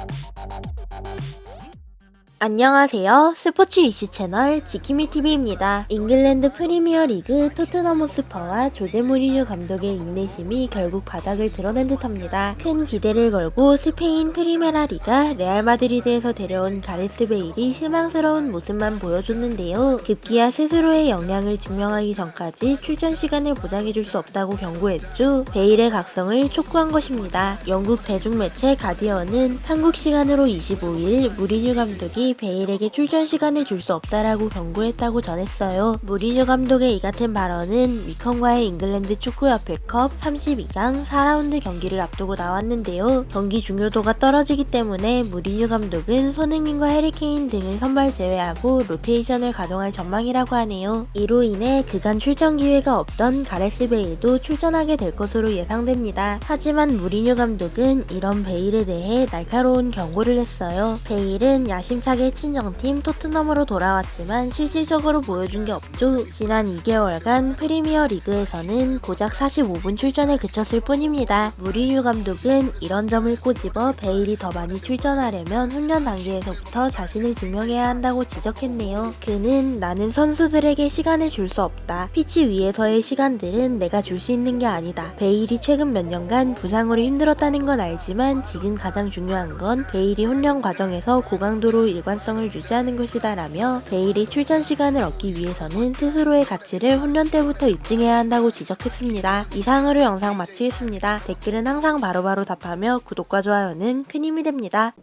Thank you. 안녕하세요. 스포츠 이슈 채널 지키미TV입니다. 잉글랜드 프리미어 리그 토트넘 호스퍼와 조제 무리뉴 감독의 인내심이 결국 바닥을 드러낸 듯 합니다. 큰 기대를 걸고 스페인 프리메라 리가 레알 마드리드에서 데려온 가레스 베일이 실망스러운 모습만 보여줬는데요. 급기야 스스로의 역량을 증명하기 전까지 출전 시간을 보장해줄 수 없다고 경고했죠. 베일의 각성을 촉구한 것입니다. 영국 대중매체 가디언은 한국 시간으로 25일 무리뉴 감독이 베일에게 출전 시간을 줄 수 없다라고 경고했다고 전했어요. 무리뉴 감독의 이 같은 발언은 위컨과의 잉글랜드 축구협회컵 32강 4라운드 경기를 앞두고 나왔는데요. 경기 중요도가 떨어지기 때문에 무리뉴 감독은 손흥민과 해리케인 등을 선발 제외하고 로테이션을 가동할 전망이라고 하네요. 이로 인해 그간 출전 기회가 없던 가레스 베일도 출전하게 될 것으로 예상됩니다. 하지만 무리뉴 감독은 이런 베일에 대해 날카로운 경고를 했어요. 베일은 야심차게 친정팀 토트넘으로 돌아왔지만 실질적으로 보여준 게 없죠. 지난 2개월간 프리미어 리그에서는 고작 45분 출전에 그쳤을 뿐입니다. 무리뉴 감독은 이런 점을 꼬집어 베일이 더 많이 출전하려면 훈련 단계에서부터 자신을 증명해야 한다고 지적했네요. 그는 나는 선수들에게 시간을 줄 수 없다. 피치 위에서의 시간들은 내가 줄 수 있는 게 아니다. 베일이 최근 몇 년간 부상으로 힘들었다는 건 알지만 지금 가장 중요한 건 베일이 훈련 과정에서 고강도로 일관성을 유지하는 것이다 라며 베일이 출전 시간을 얻기 위해서는 스스로의 가치를 훈련 때부터 입증해야 한다고 지적했습니다. 이상으로 영상 마치겠습니다. 댓글은 항상 바로바로 답하며 구독과 좋아요는 큰 힘이 됩니다.